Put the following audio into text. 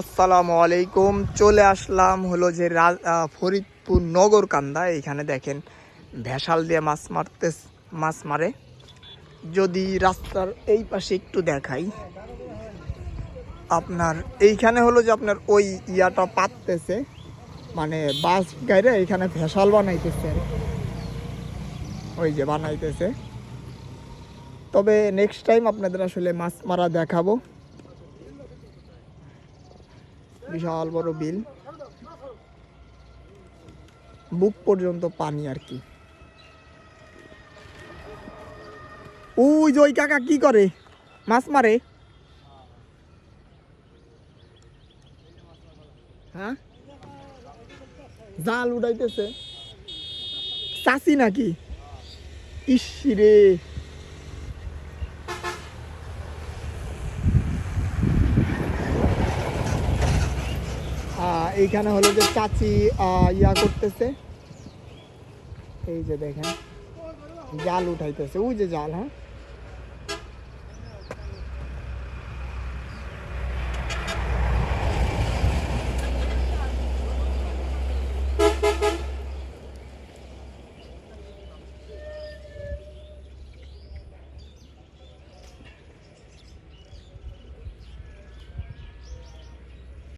আসসালামু আলাইকুম। চলে আসলাম হলো যে ফরিদপুর নগরকান্দা এখানে দেখেন ভেসাল দিয়ে মাছ মারতে মাছ মারে। যদি রাস্তার এই পাশে একটু দেখাই। আপনার এইখানে হলো যে আপনার ওই ইয়াটা পাততেছে। মানে বাস গাইরে এখানে ভেসাল বানাইতেছে। ওই যে বানাইতেছে। তবে নেক্সট টাইম আপনাদের আসলে মাছ মারা দেখাবো। বিশাল বড় বিল। বুক পর্যন্ত পানি আর কি। ওই যে ওই কাকা কি করে? মাছ মারে। হ্যাঁ? জাল উড়াইতেছে। চাষি নাকি? ইসি রে। এইখানে হলো যে চাচি ইয়া করতেছে। এই যে দেখেন, জাল উঠাইতেছে। ওই যে জাল হ্যাঁ?